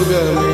madrugada.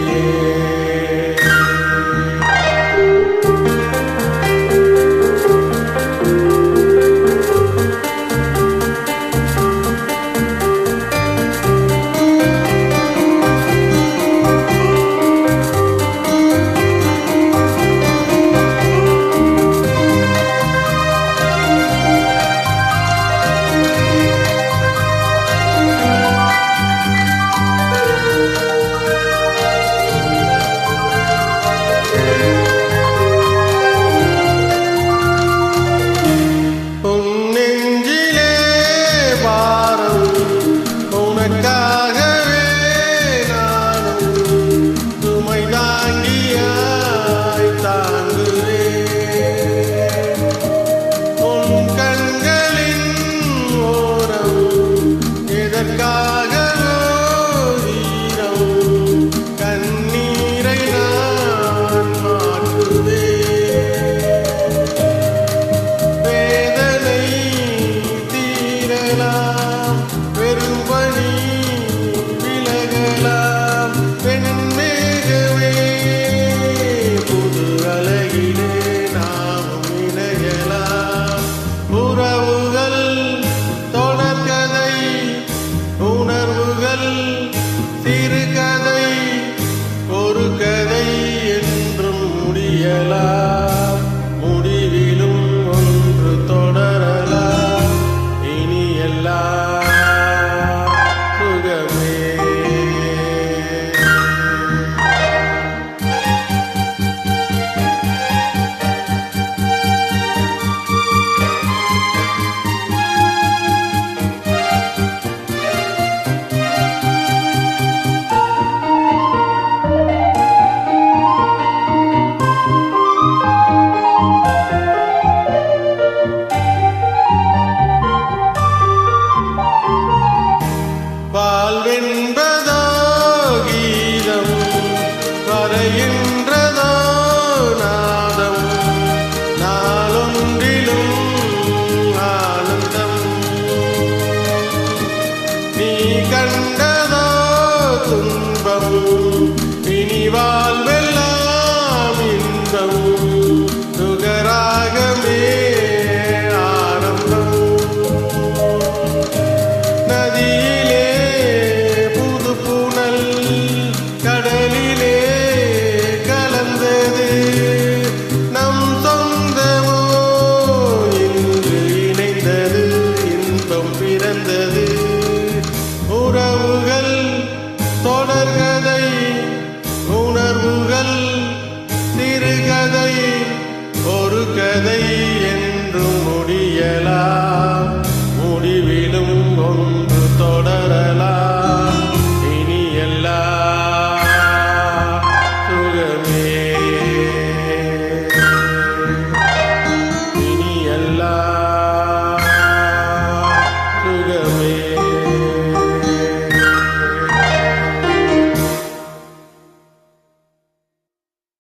விலகலாம் பெரும்பணி விலகலாம் பெண்மேகமே புது அழகிலே நாம் இணையலாம். உறவுகள் தொடர்கதை உணர்வுகள் சிறுகதை ஒரு கதை என்றும் முடியலாம். veniva கதை என்றும் முடியலா?